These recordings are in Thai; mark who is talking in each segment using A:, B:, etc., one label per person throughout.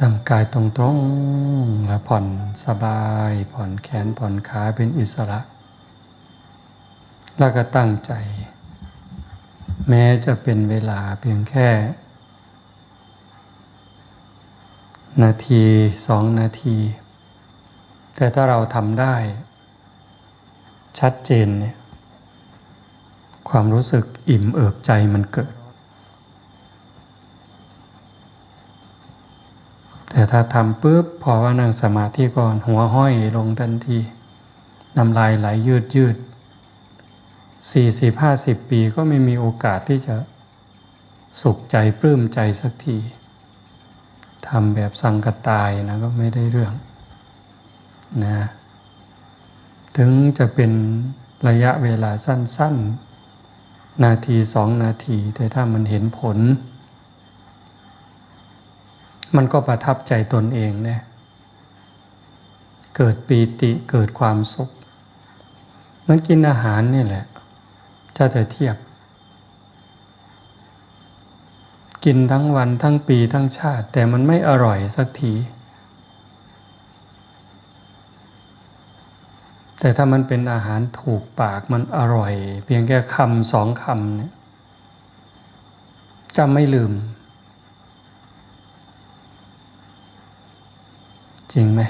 A: ตั้งกายตรงๆแล้วผ่อนสบาย ผ่อนแขนผ่อนขาเป็นอิสระ แล้วก็ตั้งใจ แม้จะเป็นเวลาเพียงแค่ นาทีสองนาที แต่ถ้าเราทำได้ ชัดเจนเนี่ยความรู้สึกอิ่มเอิบใจมันเกิด แต่ถ้าทำปุ๊บพอว่านั่งสมาธิก่อนหัวห้อยลงทันทีน้ำลายไหลยืดยืดสี่สิบห้าสิบปีก็ไม่มีโอกาสที่จะสุขใจปลื้มใจสักทีทำแบบสังกตายนะก็ไม่ได้เรื่องนะถึงจะเป็นระยะเวลาสั้น ๆ นาทีสองนาที แต่ถ้ามันเห็นผล มันก็ประทับใจตนเองเนี่ยเกิดปีติเกิดความสุขมันกินอาหารนี่แหละจะจะเทียบ กินทั้งวันทั้งปีทั้งชาติ แต่มันไม่อร่อยสักที แต่ถ้ามันเป็นอาหารถูกปากมันอร่อย เพียงแค่คำสองคำเนี่ยจะไม่ลืม จริงไหม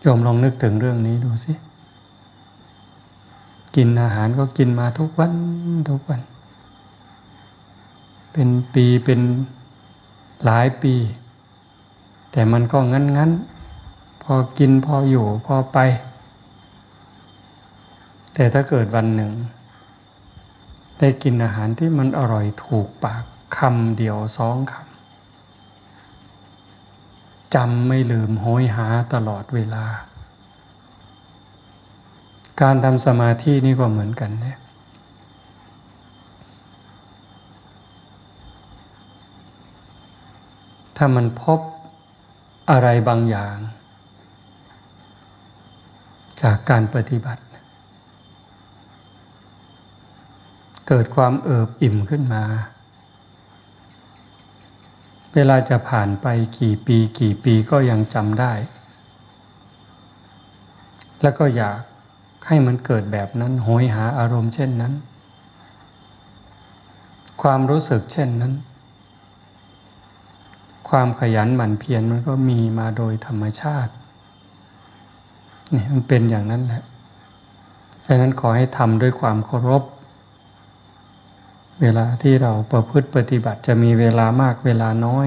A: โยมลองนึกถึงเรื่องนี้ดูสิกินอาหารก็กินมาทุกวันทุกวัน เป็นปีเป็นหลายปี แต่มันก็งั้นงั้นพอกินพออยู่พอไป แต่ถ้าเกิดวันหนึ่ง ได้กินอาหารที่มันอร่อยถูกปากคำเดียวสองคำ จำไม่ลืมโหยหาตลอดเวลา การทำสมาธินี่ก็เหมือนกันเนี่ยถ้ามันพบอะไรบางอย่าง จากการปฏิบัติ เกิดความเอิบอิ่มขึ้นมา เวลาจะผ่านไปกี่ปีกี่ปีก็ยังจำได้ แล้วก็อยากให้มันเกิดแบบนั้นโหยหาอารมณ์เช่นนั้น ความรู้สึกเช่นนั้น ความขยันหมั่นเพียรมันก็มีมาโดยธรรมชาตินี่มันเป็นอย่างนั้นแหละฉะนั้นขอให้ทำด้วยความเคารพ เวลาที่เราประพฤติปฏิบัติจะมีเวลามากเวลาน้อย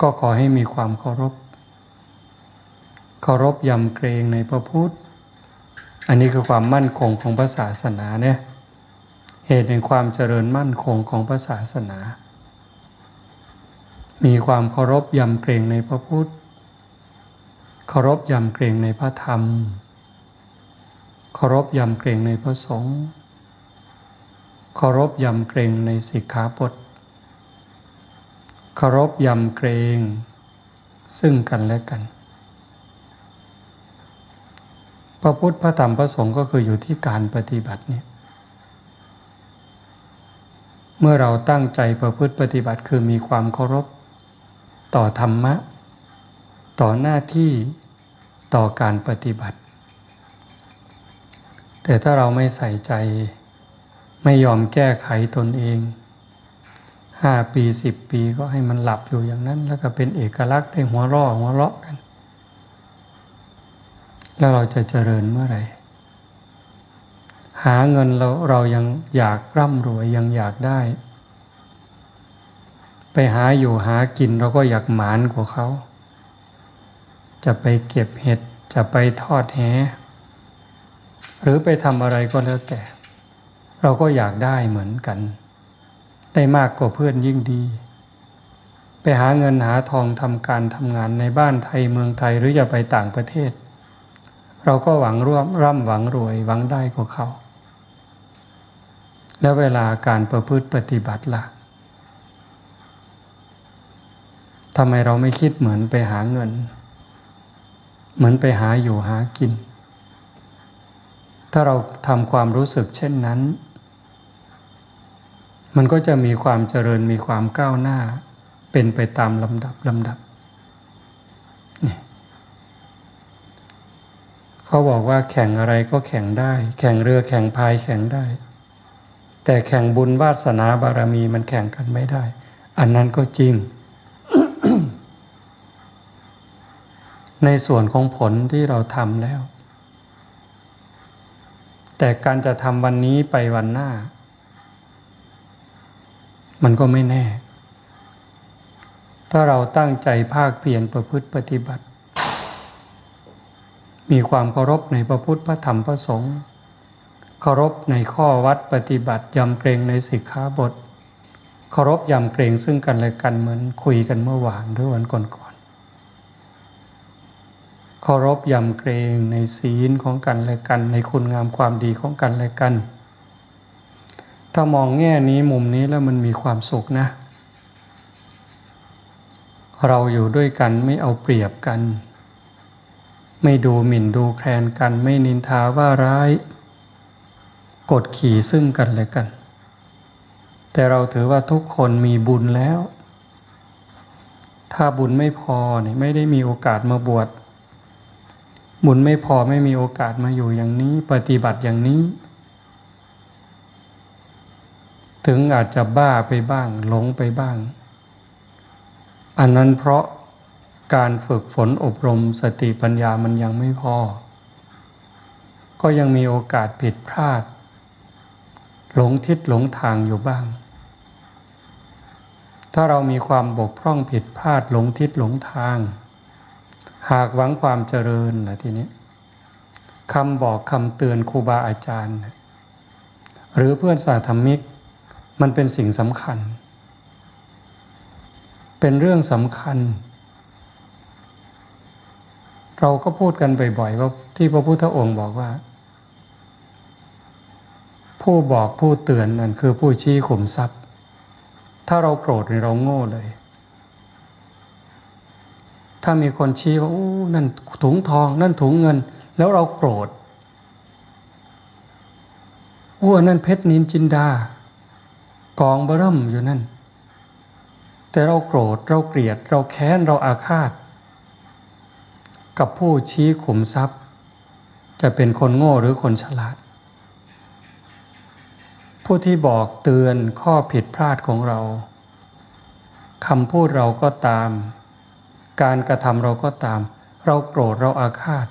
A: ก็ขอให้มีความเคารพ เคารพยำเกรงในพระพุทธ อันนี้คือความมั่นคงของพระศาสนาเนี่ยเหตุแห่งความเจริญมั่นคงของพระศาสนา มีความเคารพยำเกรงในพระพุทธ เคารพยำเกรงในพระธรรม เคารพยำเกรงในพระสงฆ์ เคารพยำเกรงในสิกขาบทเคารพยำเกรงซึ่งกันและกัน พระพุทธพระธรรมพระสงฆ์ก็คืออยู่ที่การปฏิบัติเนี่ยเมื่อเราตั้งใจประพฤติปฏิบัติคือมีความเคารพ ต่อธรรมะ ต่อหน้าที่ต่อการปฏิบัติ แต่ถ้าเราไม่ใส่ใจ ไม่ยอมแก้ไขตนเองห้าปีสิบปีก็ให้มันหลับอยู่อย่างนั้น แล้วก็เป็นเอกลักษณ์ได้หัวร่อหัวเราะกัน แล้วเราจะเจริญเมื่อไหร่ หาเงินเราเรายังอยากร่ำรวยยังอยากได้ ไปหาอยู่หากินเราก็อยากหมานกว่าเขา จะไปเก็บเห็ดจะไปทอดแหหรือไปทำอะไรก็แล้วแต่ เราก็อยากได้เหมือนกัน ได้มากกว่าเพื่อนยิ่งดี ไปหาเงินหาทองทำการทำงานในบ้านไทยเมืองไทยหรือจะไปต่างประเทศ เราก็หวังร่วมร่ำหวังรวยหวังได้กว่าเขา แล้วเวลาการประพฤติปฏิบัติละ่ะทำไมเราไม่คิดเหมือนไปหาเงิน เหมือนไปหาอยู่หากิน ถ้าเราทำความรู้สึกเช่นนั้น มันก็จะมีความเจริญมีความก้าวหน้า เป็นไปตามลำดับลำดับนี่เขาบอกว่าแข่งอะไรก็แข่งได้ แข่งเรือแข่งพายแข่งได้ แต่แข่งบุญวาสนาบารมีมันแข่งกันไม่ได้ อันนั้นก็จริง ในส่วนของผลที่เราทำแล้ว แต่การจะทำวันนี้ไปวันหน้า มันก็ไม่แน่ ถ้าเราตั้งใจภาคเพียรประพฤติปฏิบัติ มีความเคารพในพระพุทธพระธรรมพระสงฆ์เคารพในข้อวัดปฏิบัติยำเกรงในสิกขาบทเคารพยำเกรงซึ่งกันและกันเหมือนคุยกันเมื่อวานหรือวันก่อนๆเคารพยำเกรงในศีลของกันและกัน ในคุณงามความดีของกันและกัน ถ้ามองแง่นี้มุมนี้แล้วมันมีความสุขนะ เราอยู่ด้วยกันไม่เอาเปรียบกัน ไม่ดูหมิ่นดูแคลนกัน ไม่นินทาว่าร้าย กดขี่ซึ่งกันและกัน แต่เราถือว่าทุกคนมีบุญแล้ว ถ้าบุญไม่พอเนี่ยไม่ได้มีโอกาสมาบวชบุญไม่พอไม่มีโอกาสมาอยู่อย่างนี้ ปฏิบัติอย่างนี้ ถึงอาจจะบ้าไปบ้าง หลงไปบ้าง อันนั้นเพราะการฝึกฝนอบรมสติปัญญามันยังไม่พอ ก็ยังมีโอกาสผิดพลาด หลงทิศหลงทางอยู่บ้าง ถ้าเรามีความบกพร่องผิดพลาดหลงทิศหลงทาง หากหวังความเจริญนะทีนี้คำบอกคำเตือนครูบาอาจารย์ หรือเพื่อนสาธมิก มันเป็นสิ่งสำคัญ เป็นเรื่องสำคัญ เราก็พูดกันบ่อยๆว่าที่พระพุทธองค์บอกว่า ผู้บอกผู้เตือนนั่นคือผู้ชี้ขุมทรัพย์ ถ้าเราโกรธเราโง่เลย ถ้ามีคนชี้ว่าอ้นั่นถุงทอง นั่นถุงเงิน แล้วเราโกรธอ้วนั่นเพชรนินจินดา กองเบริ่มอยู่นั่น แต่เราโกรธเราเกลียด เราแค้นเราอาฆาต กับผู้ชี้ขุมทรัพย์ จะเป็นคนโง่หรือคนฉลาด ผู้ที่บอกเตือนข้อผิดพลาดของเราคำพูดเราก็ตาม การกระทำเราก็ตาม เราโกรธเราอาฆาต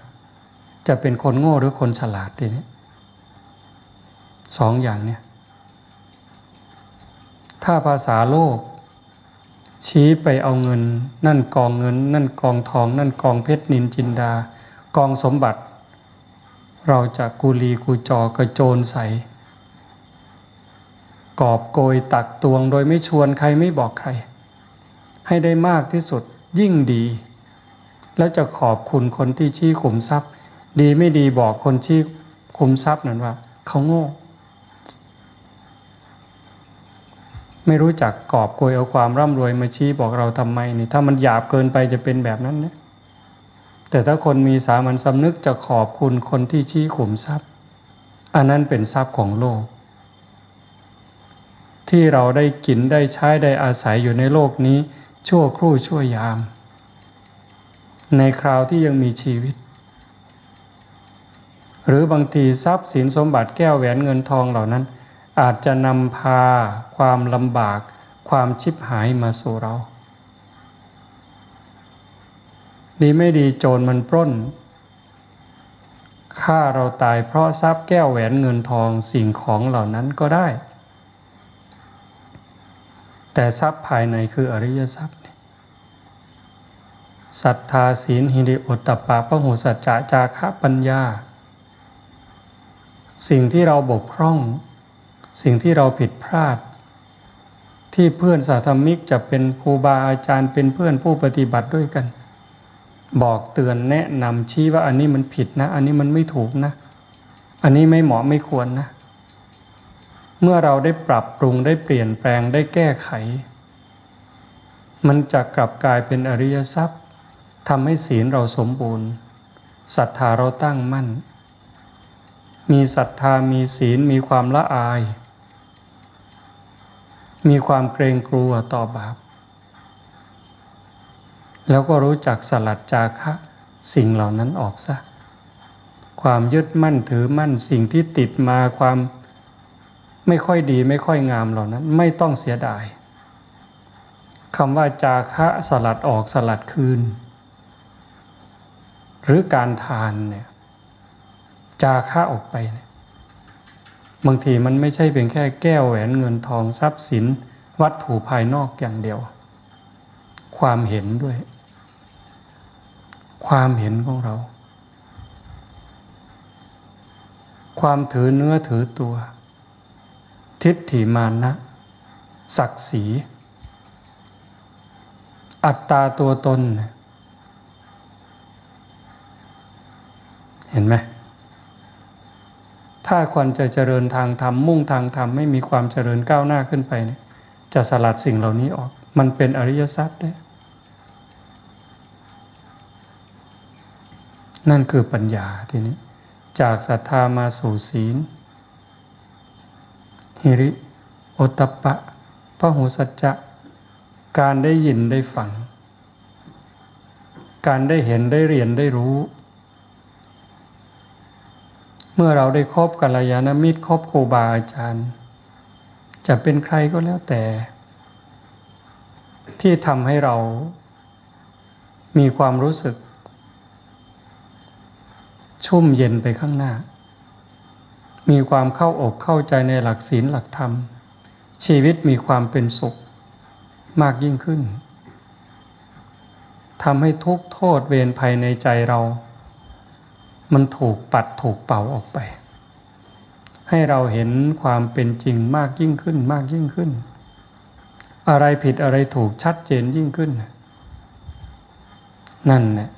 A: จะเป็นคนโง่หรือคนฉลาดทีนี้สองอย่างเนี่ย ถ้าภาษาโลก ชี้ไปเอาเงิน นั่นกองเงิน นั่นกองทอง นั่นกองเพชรนินจินดา กองสมบัติ เราจะกุลีกูจอกระโจนใส่กอบโกยตักตวงโดยไม่ชวนใครไม่บอกใคร ให้ได้มากที่สุดยิ่งดี แล้วจะขอบคุณคนที่ชี้ขุมทรัพย์ ดีไม่ดีบอกคนชี้ขุมทรัพย์นั้นว่า เขาโง่ ไม่รู้จักกอบโกยเอาความร่ำรวยมาชี้บอกเราทำไมนี่ถ้ามันหยาบเกินไปจะเป็นแบบนั้นนะแต่ถ้าคนมีสามัญสำนึกจะขอบคุณคนที่ชี้ขุมทรัพย์ อันนั้นเป็นทรัพย์ของโลก ที่เราได้กินได้ใช้ได้อาศัยอยู่ในโลกนี้ ชั่วครู่ชั่วยาม ในคราวที่ยังมีชีวิต หรือบางทีทรัพย์สินสมบัติแก้วแหวนเงินทองเหล่านั้น อาจจะนำพาความลำบาก ความชิบหายมาสู่เรา ดีไม่ดีโจรมันปล้นฆ่าเราตายเพราะทรัพย์แก้วแหวนเงินทองสิ่งของเหล่านั้นก็ได้ แต่ทรัพย์ภายในคืออริยทรัพย์ศรัทธาศีลหิริโอตตปะพหุสัจจะจาคะปัญญา สิ่งที่เราบกพร่อง สิ่งที่เราผิดพลาด ที่เพื่อนสาธมิกจะเป็นครูบาอาจารย์เป็นเพื่อนผู้ปฏิบัติด้วยกัน บอกเตือนแนะนำชี้ว่าอันนี้มันผิดนะ อันนี้มันไม่ถูกนะ อันนี้ไม่เหมาะไม่ควรนะ เมื่อเราได้ปรับปรุงได้เปลี่ยนแปลงได้แก้ไข มันจะกลับกลายเป็นอริยทรัพย์ทำให้ศีลเราสมบูรณ์ศรัทธาเราตั้งมั่น มีศรัทธามีศีลมีความละอาย มีความเกรงกลัวต่อบาป แล้วก็รู้จักสลัดจาคะสิ่งเหล่านั้นออกซะ ความยึดมั่นถือมั่นสิ่งที่ติดมาความไม่ค่อยดีไม่ค่อยงามเหล่านั้น ไม่ต้องเสียดายคำว่าจาคะสลัดออกสลัดคืน หรือการทานเนี่ยจาคะออกไปเนี่ย บางทีมันไม่ใช่เป็นแค่แก้วแหวนเงินทองทรัพย์สิน วัตถุภายนอกอย่างเดียว ความเห็นด้วย ความเห็นของเรา ความถือเนื้อถือตัว ทิฏฐิมานะ ศักดิ์ศรี อัตตาตัวตน เห็นไหม ถ้าคนจะเจริญทางธรรมมุ่งทางธรรมไม่มีความเจริญก้าวหน้าขึ้นไปเนี่ยจะสลัดสิ่งเหล่านี้ออก มันเป็นอริยทรัพย์ได้นั่นคือปัญญาทีนี้ จากศรัทธามาสู่ศีลหิริโอตตปะพระหูสัจจะการได้ยินได้ฟัง การได้เห็นได้เรียนได้รู้ เมื่อเราได้คบกัลยาณมิตรคบครูบาอาจารย์ จะเป็นใครก็แล้วแต่ ที่ทำให้เรามีความรู้สึก ชุ่มเย็นไปข้างหน้า มีความเข้าอกเข้าใจในหลักศีลหลักธรรม ชีวิตมีความเป็นสุขมากยิ่งขึ้นทำให้ทุกโทษเวรภัยในใจเรา มันถูกปัดถูกเป่าออกไป ให้เราเห็นความเป็นจริงมากยิ่งขึ้นมากยิ่งขึ้น อะไรผิดอะไรถูกชัดเจนยิ่งขึ้น นั่นแหละ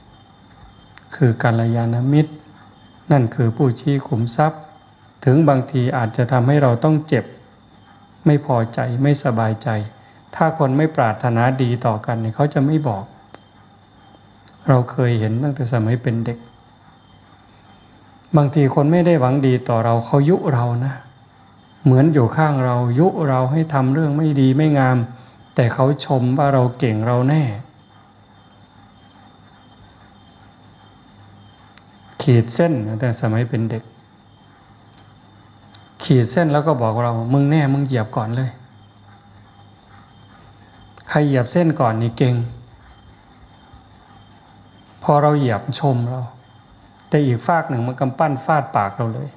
A: คือการยานมิตร นั่นคือผู้ชี้ขุมทรัพย์ ถึงบางทีอาจจะทำให้เราต้องเจ็บ ไม่พอใจไม่สบายใจ ถ้าคนไม่ปรารถนาดีต่อกันเนี่ยเขาจะไม่บอก เราเคยเห็นตั้งแต่สมัยเป็นเด็ก บางทีคนไม่ได้หวังดีต่อเราเขายุเรานะ เหมือนอยู่ข้างเรายุเราให้ทำเรื่องไม่ดีไม่งาม แต่เขาชมว่าเราเก่งเราแน่ ขีดเส้นแต่สมัยเป็นเด็ก ขีดเส้นแล้วก็บอกเรา มึงแน่มึงเหยียบก่อนเลย ใครเหยียบเส้นก่อนนี่เก่ง พอเราเหยียบชมเรา แต่อีกฝากหนึ่งมันกำปั้นฟาดปากเราเลย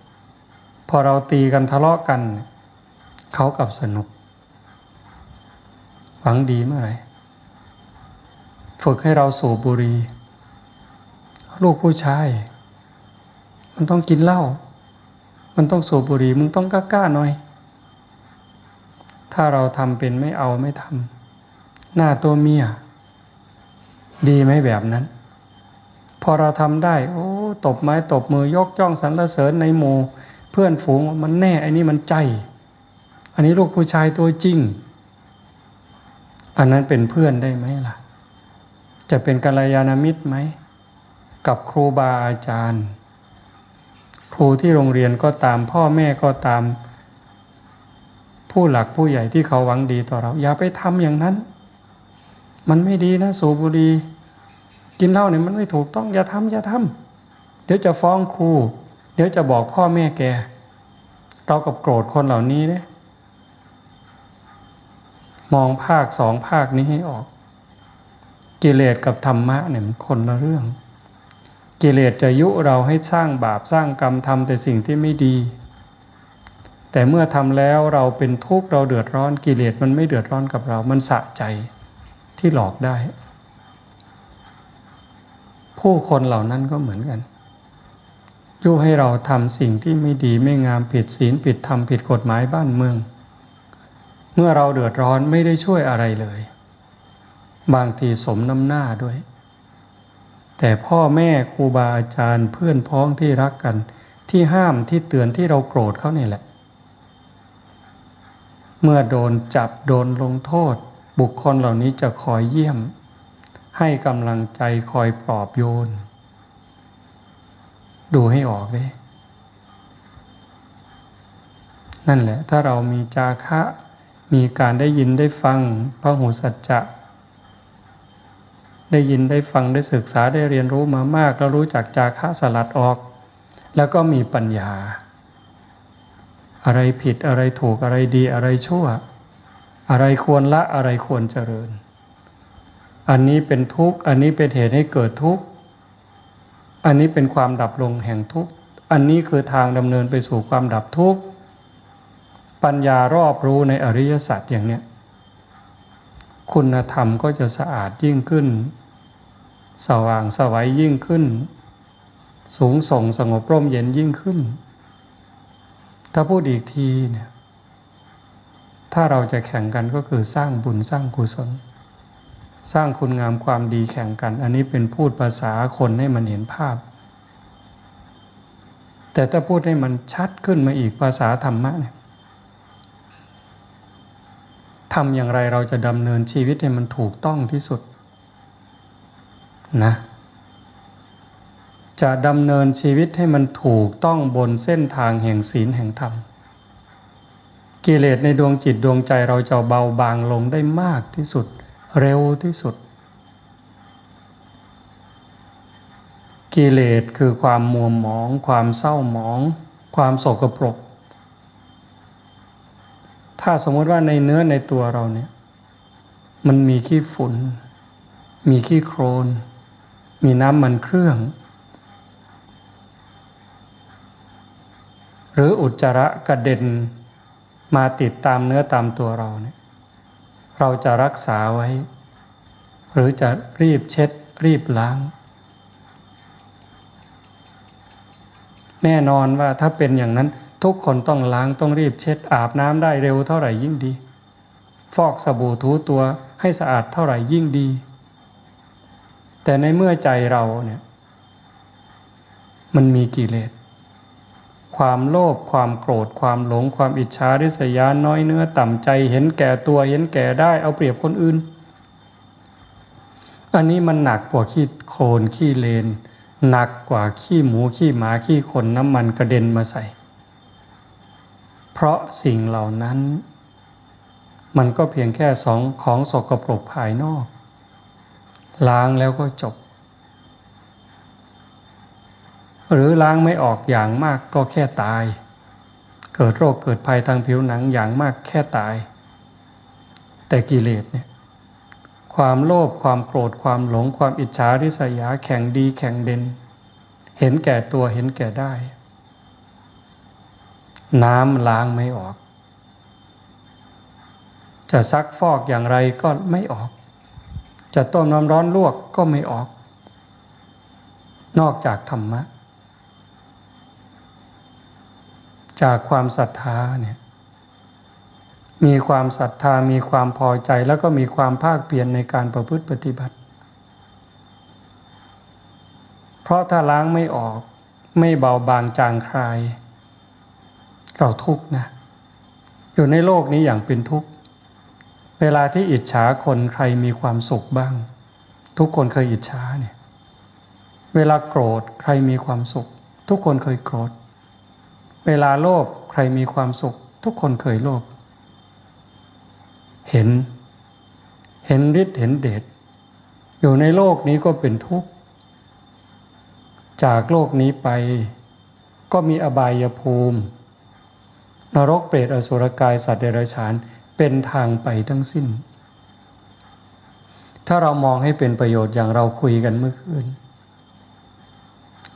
A: พอเราตีกันทะเลาะกัน เขากับสนุกหวังดีเมื่อไหร่ฝึกให้เราสูบบุหรี่ลูกผู้ชาย มันต้องกินเหล้ามันต้องสูบบุหรี่มึงต้องกล้าๆหน่อย ถ้าเราทำเป็นไม่เอาไม่ทำหน้าตัวเมีย ดีไหมแบบนั้น พอเราทำได้ โอ้ ตบไม้ตบมือยกจ้องสรรเสริญในหมู่เพื่อนฝูงมันแน่อันนี้มันใจ อันนี้ลูกผู้ชายตัวจริง อันนั้นเป็นเพื่อนได้ไหมล่ะ จะเป็นกัลยาณมิตรไหมกับครูบาอาจารย์ ครูที่โรงเรียนก็ตามพ่อแม่ก็ตาม ผู้หลักผู้ใหญ่ที่เขาหวังดีต่อเรา อย่าไปทำอย่างนั้น มันไม่ดีนะ สูบบุหรี่กินเหล้าเนี่ยมันไม่ถูกต้องอย่าทำอย่าทำ เดี๋ยวจะฟ้องครูเดี๋ยวจะบอกพ่อแม่แก เรากับโกรธคนเหล่านี้เนี่ยมองภาคสองภาคนี้ให้ออก กิเลสกับธรรมะเนี่ยมันคนละเรื่อง กิเลสจะยุเราให้สร้างบาปสร้างกรรมทำแต่สิ่งที่ไม่ดี แต่เมื่อทำแล้วเราเป็นทุกข์เราเดือดร้อน กิเลสมันไม่เดือดร้อนกับเรา มันสะใจที่หลอกได้ ผู้คนเหล่านั้นก็เหมือนกัน ยุให้เราทำสิ่งที่ไม่ดีไม่งามผิดศีลผิดธรรมผิดกฎหมายบ้านเมือง เมื่อเราเดือดร้อนไม่ได้ช่วยอะไรเลย บางทีสมน้ำหน้าด้วย แต่พ่อแม่ครูบาอาจารย์เพื่อนพ้องที่รักกัน ที่ห้ามที่เตือนที่เราโกรธเขาเนี่ยแหละ เมื่อโดนจับโดนลงโทษ บุคคลเหล่านี้จะคอยเยี่ยม ให้กำลังใจคอยปลอบโยน ดูให้ออกเลยนั่นแหละ ถ้าเรามีจาคะ มีการได้ยินได้ฟังพระหูสัจจะ ได้ยินได้ฟังได้ศึกษาได้เรียนรู้มามาก แล้วรู้จักจาคะสลัดออก แล้วก็มีปัญญา อะไรผิดอะไรถูกอะไรดีอะไรชั่ว อะไรควรละอะไรควรเจริญ อันนี้เป็นทุกข์ อันนี้เป็นเหตุให้เกิดทุกข์ อันนี้เป็นความดับลงแห่งทุกข์ อันนี้คือทางดำเนินไปสู่ความดับทุกข์ ปัญญารอบรู้ในอริยสัจอย่างเนี้ย คุณธรรมก็จะสะอาดยิ่งขึ้น สว่างสวัยยิ่งขึ้น สูงส่งสงบร่มเย็นยิ่งขึ้น ถ้าพูดอีกทีเนี่ย ถ้าเราจะแข่งกันก็คือสร้างบุญสร้างกุศล ร้างคุณงามความดีแข่งกัน อันนี้เป็นพูดภาษาคนให้มันเห็นภาพ แต่ถ้าพูดให้มันชัดขึ้นมาอีกภาษาธรรมะเนี่ยทำอย่างไรเราจะดำเนินชีวิตให้มันถูกต้องที่สุดนะจะดำเนินชีวิตให้มันถูกต้องบนเส้นทางแห่งศีลแห่งธรรม กิเลสในดวงจิตดวงใจเราจะเบาบางลงได้มากที่สุด เร็วที่สุด กิเลสคือความมัวหมอง ความเศร้าหมอง ความโศกปรก ถ้าสมมติว่าในเนื้อในตัวเราเนี่ยมันมีขี้ฝุ่น มีขี้โครน มีน้ำมันเครื่อง หรืออุจจาระกระเด็นมาติดตามเนื้อตามตัวเราเนี่ย เราจะรักษาไว้ หรือจะรีบเช็ดรีบล้าง แน่นอนว่าถ้าเป็นอย่างนั้นทุกคนต้องล้างต้องรีบเช็ดอาบน้ำได้เร็วเท่าไหร่ยิ่งดี ฟอกสบู่ทูตัวให้สะอาดเท่าไหร่ยิ่งดี แต่ในเมื่อใจเราเนี่ยมันมีกิเลส ความโลภความโกรธความหลง ความอิจฉาริษยาน้อยเนื้อต่ำใจ เห็นแก่ตัวเห็นแก่ได้เอาเปรียบคนอื่น อันนี้มันหนักกว่าขี้โคลนขี้เลน หนักกว่าขี้หมูขี้หมาขี้คนน้ำมันกระเด็นมาใส่ เพราะสิ่งเหล่านั้น มันก็เพียงแค่สองของสกปรกภายนอก ล้างแล้วก็จบ หรือล้างไม่ออกอย่างมากก็แค่ตาย เกิดโรคเกิดภัยทางผิวหนังอย่างมากแค่ตาย แต่กิเลสเนี่ยความโลภความโกรธความหลงความอิจฉาริษยาแข่งดีแข่งเด่นเห็นแก่ตัวเห็นแก่ได้ น้ำล้างไม่ออก จะซักฟอกอย่างไรก็ไม่ออก จะต้มน้ำร้อนลวกก็ไม่ออก นอกจากธรรมะ จากความศรัทธาเนี่ยมีความศรัทธามีความพอใจแล้วก็มีความภาคเพียรในการประพฤติปฏิบัติ เพราะถ้าล้างไม่ออกไม่เบาบางจางคลายเราทุกข์นะ อยู่ในโลกนี้อย่างเป็นทุกข์ เวลาที่อิจฉาคนใครมีความสุขบ้าง ทุกคนเคยอิจฉาเนี่ย เวลาโกรธใครมีความสุข ทุกคนเคยโกรธ เวลาโลภใครมีความสุข ทุกคนเคยโลภเห็น เห็นฤทธิ์เห็นเดชอยู่ในโลกนี้ก็เป็นทุกข์ จากโลกนี้ไป ก็มีอบายภูมิ นรกเปรตอสุรกายสัตว์เดรัจฉานเป็นทางไปทั้งสิ้น ถ้าเรามองให้เป็นประโยชน์อย่างเราคุยกันเมื่อคืน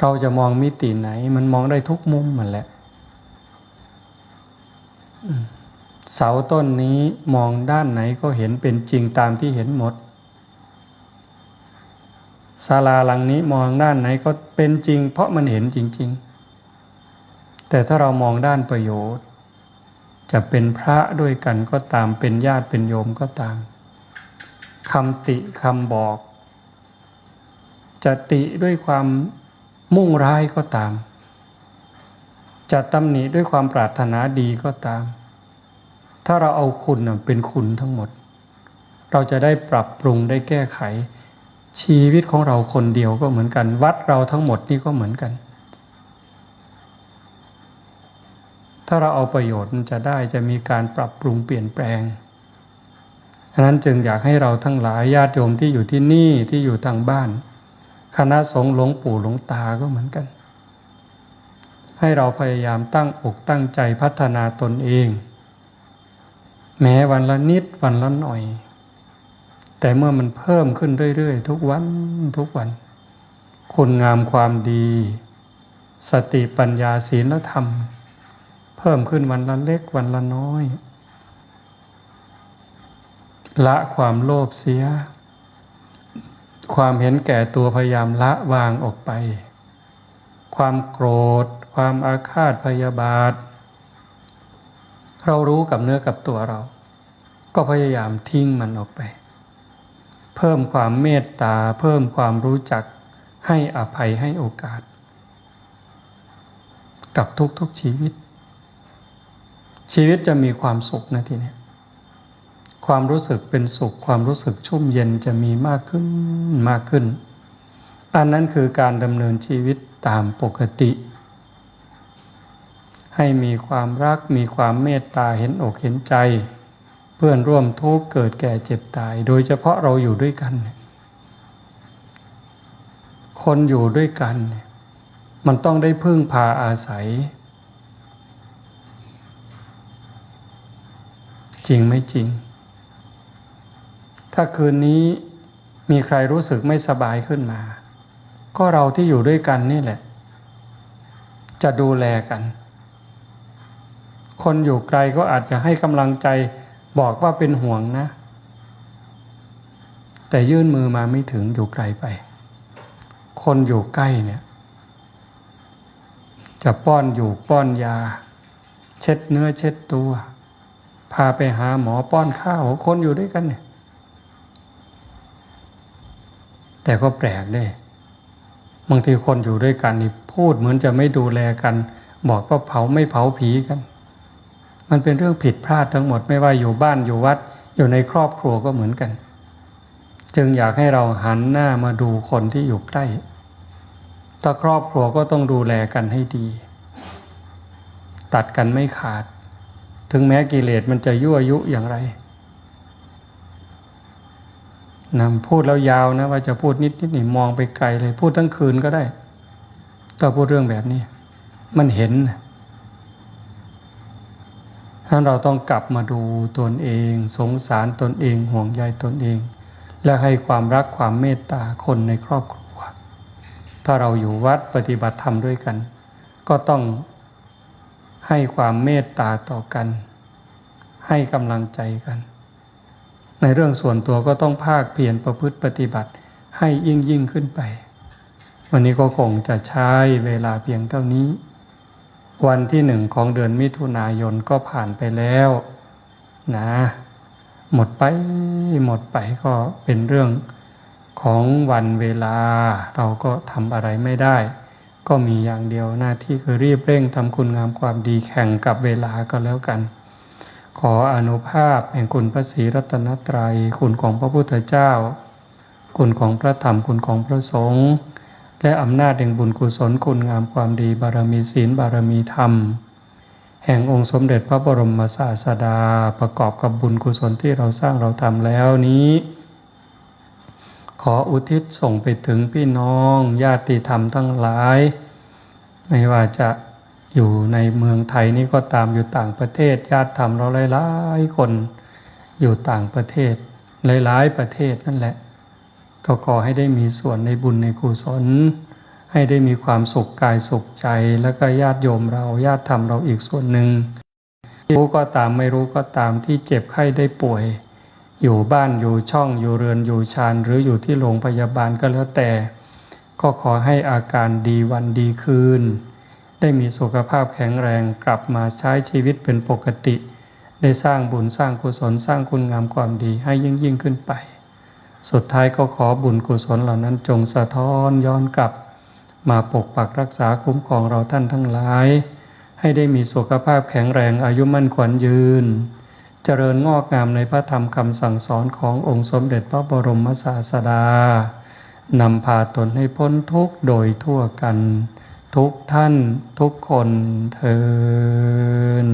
A: เราจะมองมิติไหนมันมองได้ทุกมุมมันแหละ เสาต้นนี้มองด้านไหนก็เห็นเป็นจริงตามที่เห็นหมดศาลาหลังนี้มองด้านไหนก็เป็นจริง เพราะมันเห็นจริง ๆ แต่ถ้าเรามองด้านประโยชน์ จะเป็นพระด้วยกันก็ตามเป็นญาติเป็นโยมก็ตามคำติคำบอก จะติด้วยความมุ่งร้ายก็ตาม จะตำหนิด้วยความปรารถนาดีก็ตาม ถ้าเราเอาคุณเป็นคุณทั้งหมด เราจะได้ปรับปรุงได้แก้ไข ชีวิตของเราคนเดียวก็เหมือนกัน วัดเราทั้งหมดนี่ก็เหมือนกัน ถ้าเราเอาประโยชน์มันจะได้จะมีการปรับปรุงเปลี่ยนแปลงฉะนั้นจึงอยากให้เราทั้งหลายญาติโยมที่อยู่ที่นี่ที่อยู่ทางบ้าน คณะสงฆ์หลวงปู่หลวงตาก็เหมือนกัน ให้เราพยายามตั้งอกตั้งใจพัฒนาตนเอง แม้วันละนิดวันละหน่อย แต่เมื่อมันเพิ่มขึ้นเรื่อยๆ ทุกวันทุกวัน คุณงามความดี สติปัญญาศีลธรรม เพิ่มขึ้นวันละเล็กวันละน้อย ละความโลภเสีย ความเห็นแก่ตัวพยายามละวางออกไป ความโกรธ ความอาฆาตพยาบาท เรารู้กับเนื้อกับตัวเรา ก็พยายามทิ้งมันออกไป เพิ่มความเมตตา เพิ่มความรู้จักให้อภัยให้โอกาส กับทุกๆชีวิต ชีวิตจะมีความสุขนะทีนี้ความรู้สึกเป็นสุขความรู้สึกชุ่มเย็นจะมีมากขึ้นมากขึ้น อันนั้นคือการดำเนินชีวิตตามปกติ ให้มีความรักมีความเมตตาเห็นอกเห็นใจ เพื่อนร่วมทุกข์เกิดแก่เจ็บตาย โดยเฉพาะเราอยู่ด้วยกัน คนอยู่ด้วยกัน มันต้องได้พึ่งพาอาศัย จริงไม่จริง ถ้าคืนนี้มีใครรู้สึกไม่สบายขึ้นมา ก็เราที่อยู่ด้วยกันนี่แหละ จะดูแลกัน คนอยู่ไกลก็อาจจะให้กำลังใจบอกว่าเป็นห่วงนะ แต่ยื่นมือมาไม่ถึงอยู่ไกลไป คนอยู่ใกล้เนี่ย จะป้อนอยู่ป้อนยา เช็ดเนื้อเช็ดตัว พาไปหาหมอป้อนข้าวคนอยู่ด้วยกันเนี่ย แต่ก็แปลกได้บางทีคนอยู่ด้วยกันนี่พูดเหมือนจะไม่ดูแลกัน บอกว่าเผาไม่เผาผีกัน มันเป็นเรื่องผิดพลาดทั้งหมดไม่ว่าอยู่บ้านอยู่วัด อยู่ในครอบครัวก็เหมือนกัน จึงอยากให้เราหันหน้ามาดูคนที่อยู่ใกล้ถ้าครอบครัวก็ต้องดูแลกันให้ดี ตัดกันไม่ขาด ถึงแม้กิเลสมันจะยั่วยุอย่างไรนำพูดแล้วยาวนะว่าจะพูดนิดนิดนี่มองไปไกลเลย พูดทั้งคืนก็ได้ ก็พูดเรื่องแบบนี้ มันเห็น ถ้าเราต้องกลับมาดูตนเอง สงสารตนเองห่วงใยตนเอง และให้ความรักความเมตตาคนในครอบครัว ถ้าเราอยู่วัดปฏิบัติธรรมด้วยกัน ก็ต้องให้ความเมตตาต่อกัน ให้กำลังใจกัน ในเรื่องส่วนตัวก็ต้องภาคเพียรประพฤติปฏิบัติให้ยิ่งยิ่งขึ้นไป วันนี้ก็คงจะใช้เวลาเพียงเท่านี้ วันที่หนึ่งของเดือนมิถุนายนก็ผ่านไปแล้วนะหมดไปหมดไปก็เป็นเรื่องของวันเวลา เราก็ทำอะไรไม่ได้ ก็มีอย่างเดียวหน้าที่คือรีบเร่งทำคุณงามความดีแข่งกับเวลาก็แล้วกัน ขออนุภาพแห่งคุณพระศรีรัตนตรัยคุณของพระพุทธเจ้า คุณของพระธรรมคุณของพระสงฆ์ และอำนาจแห่งบุญกุศลคุณงามความดีบารมีศีลบารมีธรรม แห่งองค์สมเด็จพระบรมศาสดาประกอบกับบุญกุศลที่เราสร้างเราทำแล้วนี้ ขออุทิศส่งไปถึงพี่น้องญาติธรรมทั้งหลาย ไม่ว่าจะอยู่ในเมืองไทยนี้ก็ตามอยู่ต่างประเทศญาติธรรมเราหลายๆคนอยู่ต่างประเทศหลายๆประเทศนั่นแหละ ก็ขอให้ได้มีส่วนในบุญในกุศล ให้ได้มีความสุขกายสุขใจ แล้วก็ญาติโยมเราญาติธรรมเราอีกส่วนหนึ่งรู้ก็ตามไม่รู้ก็ตามที่เจ็บไข้ได้ป่วย อยู่บ้านอยู่ช่องอยู่เรือนอยู่ชานหรืออยู่ที่โรงพยาบาลก็แล้วแต่ ก็ขอให้อาการดีวันดีคืน ได้มีสุขภาพแข็งแรงกลับมาใช้ชีวิตเป็นปกติ ได้สร้างบุญสร้างกุศลสร้างคุณงามความดีให้ยิ่งยิ่งขึ้นไป สุดท้ายก็ขอบุญกุศลเหล่านั้นจงสะท้อนย้อนกลับ มาปกปักรักษาคุ้มครองเราท่านทั้งหลาย ให้ได้มีสุขภาพแข็งแรงอายุมั่นขวัญยืน เจริญงอกงามในพระธรรมคำสั่งสอนขององค์สมเด็จพระบรมศาสดานำพาตนให้พ้นทุกข์โดยทั่วกัน ทุกท่านทุกคนเทิน